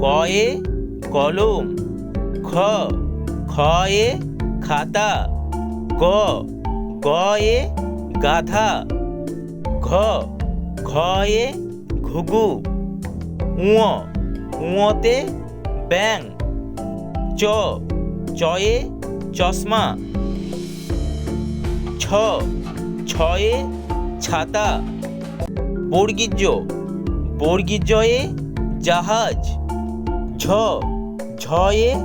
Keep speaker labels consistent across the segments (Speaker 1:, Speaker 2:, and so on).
Speaker 1: কয়ে কলম, খ, খয়ে খাতা, গ, গয়ে গাধা, ঘ ঘয়ে ঘুঘু, উঁ, উঁতে ব্যাং চ, চয়ে চশমা, ছ, ছয়ে ছাতা, বর্গীর্য, বর্গীর্যয়ে জাহাজ। ঝ, ঝয়ে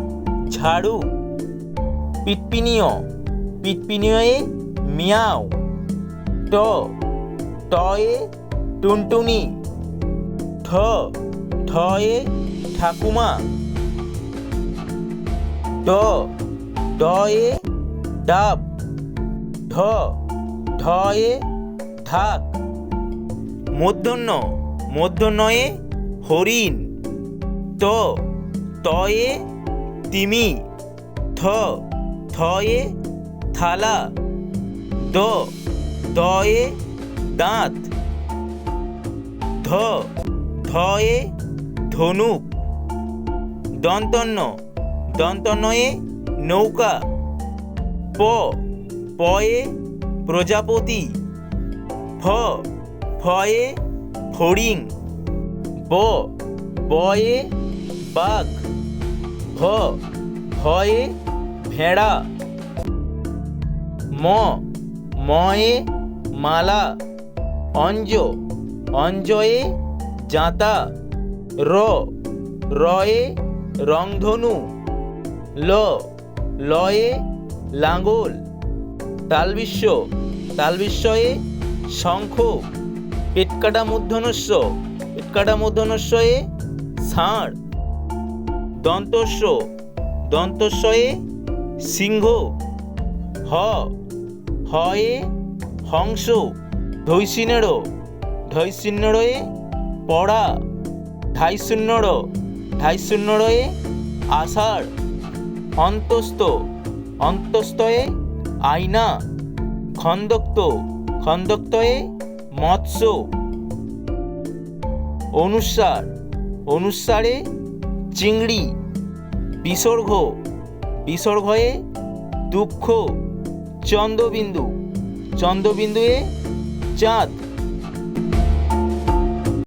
Speaker 1: ঝাড়ু। পিটপিনিয় পিটপিনিয়ে মিয়াও। ট, টয়ে টুনটুনি। ঠ, ঠয়ে ঠাকুমা। ড ডয়ে ডাব। ঢ, ঢয়ে ঢাক। মূর্ধন্য মূর্ধন্যয়ে হরিণ। ত, তয়ে, তিমি, থ, থয়ে, থালা, দ দয়ে দাঁত, ধ, ধয়ে ধনুক দন্তন্য দন্তন্নয়ে নৌকা, প, পয়ে, প্রজাপতি, ফ, ফয়ে, ফড়িং, ব বয়ে বাঘ, ভ, ভয়ে ভেড়া, ম, ময়ে মালা, অঞ্জ, অঞ্জয়ে জাঁতা, র, রয়ে রংধনু, ল, লয়ে লাঙ্গল তালবিশ্ব তালবিশ্বয়ে শঙ্খ, পেটকাটা মূর্ধনস্য পেটকাটা মূর্ধনস্যয়ে ষাঁড় দন্তস্য দন্তস্বয়ে সিংহ, হ, হয়ে হংস ধৈশিনেড় ধৈশিন্নড়য়ে পড়া ঢাইশূন্যড় ঢাইশূন্যড়য়ে আষাঢ়, অন্তস্থ, অন্তস্থয়ে আয়না খন্দক্ত, খন্দক্তয়ে মৎস্য অনুস্বার অনুস্বারে চিংড়ি বিসর্গ বিসর্গয়ে দুঃখ চন্দ্রবিন্দু চন্দ্রবিন্দুয়ে চাঁদ।